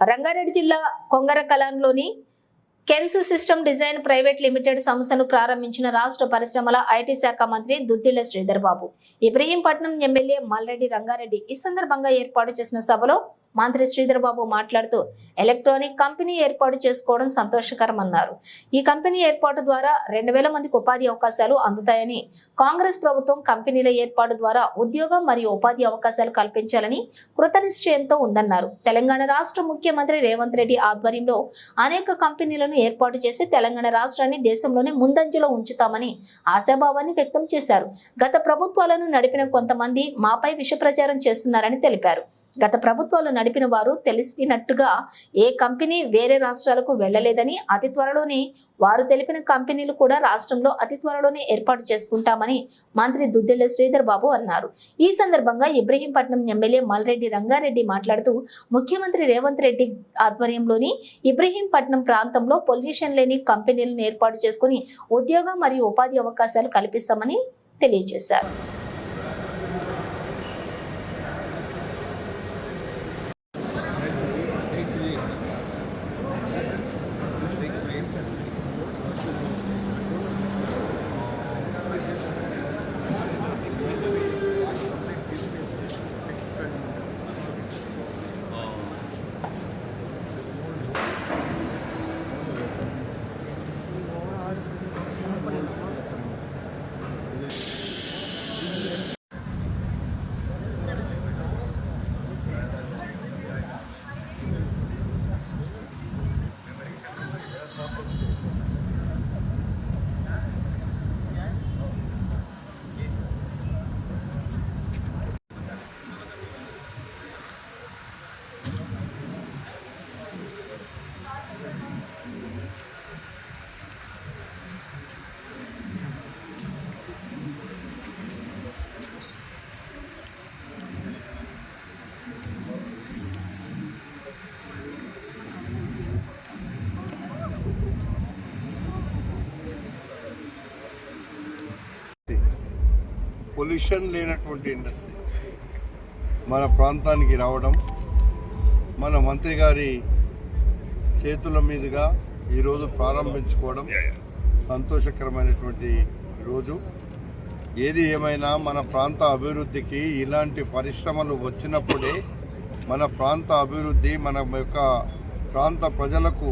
రంగారెడ్డి జిల్లా Kongara కలాన్లోని Kaynes system design private limited సంస్థను ప్రారంభించిన రాష్ట్ర పరిశ్రమల ఐటీ శాఖ మంత్రి దుద్దిళ్ళ శ్రీధర్ బాబు ఇబ్రహీంపట్నం ఎమ్మెల్యే మల్రెడ్డి రంగారెడ్డి ఈ సందర్భంగా ఏర్పాటు చేసిన సభలో మంత్రి శ్రీధర్బాబు మాట్లాడుతూ ఎలక్ట్రానిక్ కంపెనీ ఏర్పాటు చేసుకోవడం సంతోషకరమన్నారు. ఈ కంపెనీ ఏర్పాటు ద్వారా రెండు వేల మందికి ఉపాధి అవకాశాలు అందుతాయని కాంగ్రెస్ ప్రభుత్వం కంపెనీల ఏర్పాటు ద్వారా ఉద్యోగం మరియు ఉపాధి అవకాశాలు కల్పించాలని కృతనిశ్చయంతో ఉందన్నారు. తెలంగాణ రాష్ట్ర ముఖ్యమంత్రి రేవంత్ రెడ్డి ఆధ్వర్యంలో అనేక కంపెనీలను ఏర్పాటు చేసి తెలంగాణ రాష్ట్రాన్ని దేశంలోనే ముందంజలో ఉంచుతామని ఆశాభావాన్ని వ్యక్తం చేశారు. గత ప్రభుత్వాలను నడిపిన కొంతమంది మాపై విష ప్రచారం చేస్తున్నారని తెలిపారు. గత ప్రభుత్వాలు నడిపిన వారు తెలిసినట్టుగా ఏ కంపెనీ వేరే రాష్ట్రాలకు వెళ్ళలేదని అతి త్వరలోనే వారు తెలిపిన కంపెనీలు కూడా రాష్ట్రంలో అతి త్వరలోనే ఏర్పాటు చేసుకుంటామని మంత్రి దుద్దిళ్ళ శ్రీధర్ బాబు అన్నారు. ఈ సందర్భంగా ఇబ్రహీంపట్నం ఎమ్మెల్యే మల్రెడ్డి రంగారెడ్డి మాట్లాడుతూ ముఖ్యమంత్రి రేవంత్ రెడ్డి ఆధ్వర్యంలోని ఇబ్రహీంపట్నం ప్రాంతంలో పొల్యూషన్ లేని కంపెనీలను ఏర్పాటు చేసుకుని ఉద్యోగం మరియు ఉపాధి అవకాశాలు కల్పిస్తామని తెలియజేశారు. పొల్యూషన్ లేనటువంటి ఇండస్ట్రీ. మన ప్రాంతానికి రావడం మన మంత్రి గారి చేతుల మీదుగా ఈరోజు ప్రారంభించుకోవడం సంతోషకరమైనటువంటి రోజు. ఏది ఏమైనా మన ప్రాంత అభివృద్ధికి ఇలాంటి పరిశ్రమలు వచ్చినప్పుడే మన ప్రాంత అభివృద్ధి మన యొక్క ప్రాంత ప్రజలకు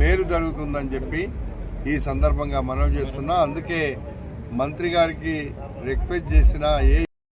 మేలు జరుగుతుందని చెప్పి ఈ సందర్భంగా మనవి చేస్తున్నా. అందుకే మంత్రి గారికి రిక్వెస్ట్ చేసిన ఏ